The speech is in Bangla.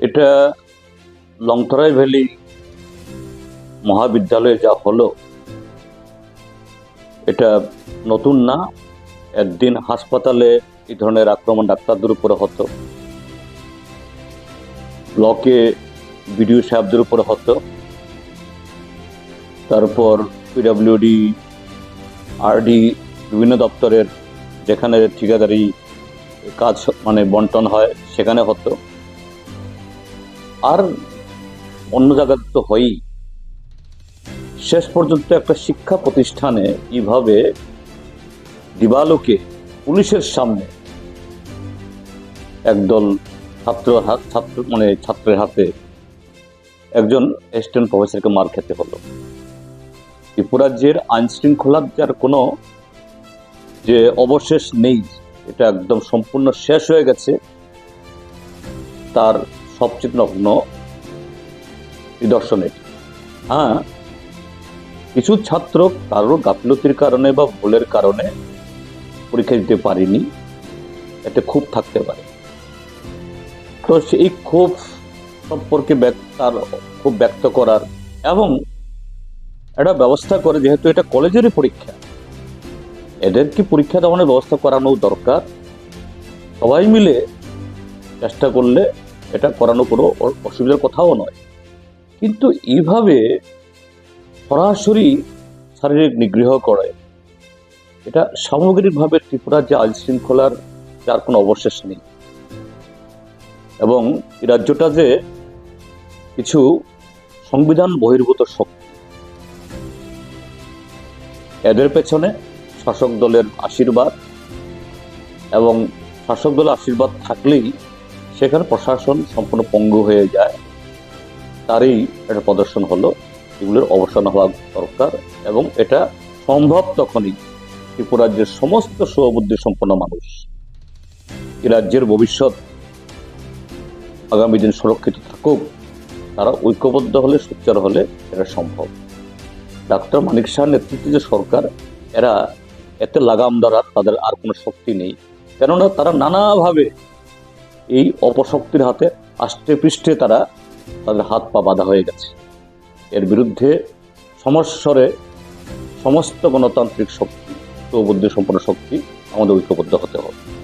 এটা লংথরাই ভ্যালি মহাবিদ্যালয়ে যা হলো, এটা নতুন না। একদিন হাসপাতালে এই ধরনের আক্রমণ ডাক্তারদের উপরে হতো। ব্লকে বিডিও সাহেবদের উপরে হতো। তারপর পিডাব্লিউডি আরডি বিভিন্ন দপ্তরের যেখানে ঠিকাদারি কাজ মানে বন্টন হয়, সেখানে হতো। আর অন্য জায়গাতে তো হয়ই। শেষ পর্যন্ত একটা শিক্ষা প্রতিষ্ঠানে কীভাবে দিবালোকে পুলিশের সামনে একদল ছাত্র হাত ছাত্র মানে ছাত্রের হাতে একজন অ্যাসিস্ট্যান্ট প্রফেসরকে মার খেতে হলো। ত্রিপুরাজ্যের আইন শৃঙ্খলার যার কোনো যে অবশেষ নেই, এটা একদম সম্পূর্ণ শেষ হয়ে গেছে। তার সবচেয়ে নগ্ন নিদর্শন এটি হ্যাঁ কিছু ছাত্র কারোর গাফিলতির কারণে বা ভুলের কারণে পরীক্ষা দিতে পারেনি, এতে ক্ষোভ থাকতে পারে। তো সেই ক্ষোভ সম্পর্কে তার খুব ব্যক্ত করার এবং একটা ব্যবস্থা করে, যেহেতু এটা কলেজেরই পরীক্ষা এদের কি পরীক্ষা দেওয়ানোর ব্যবস্থা করানো দরকার। সবাই মিলে চেষ্টা করলে এটা করানো কোনো অসুবিধার কথাও নয়। কিন্তু এইভাবে সরাসরি শারীরিক নিগৃহ করে, এটা সামগ্রিকভাবে ত্রিপুরার যে আইন শৃঙ্খলার যার কোনো অবশেষ নেই। এবং এই রাজ্যটা যে কিছু সংবিধান বহির্ভূত শক্তি, এদের পেছনে শাসক দলের আশীর্বাদ এবং শাসক দলের আশীর্বাদ থাকলেই সেখানে প্রশাসন সম্পূর্ণ পঙ্গু হয়ে যায়। তারই একটা প্রদর্শন হলো, এগুলোর অবসান হওয়া দরকার এবং এটা সম্ভব তখনই ত্রিপুরাজ্যের সমস্ত সুবুদ্ধি সম্পন্ন মানুষ এ রাজ্যের ভবিষ্যৎ আগামী দিন সুরক্ষিত থাকুক, তারা ঐক্যবদ্ধ হলে, সোচ্চার হলে এটা সম্ভব। ডাক্তার মানিক শাহ নেতৃত্বে যে সরকার, এরা এতে লাগাম ধরার তাদের আর কোনো শক্তি নেই। কেননা তারা নানাভাবে এই অপশক্তির হাতে আষ্টে পৃষ্ঠে তারা তাদের হাত পা বাঁধা হয়ে গেছে। এর বিরুদ্ধে সমস্বরে সমস্ত গণতান্ত্রিক শক্তি ঐক্যবদ্ধ সম্পন্ন শক্তি আমাদের ঐক্যবদ্ধ হতে হবে।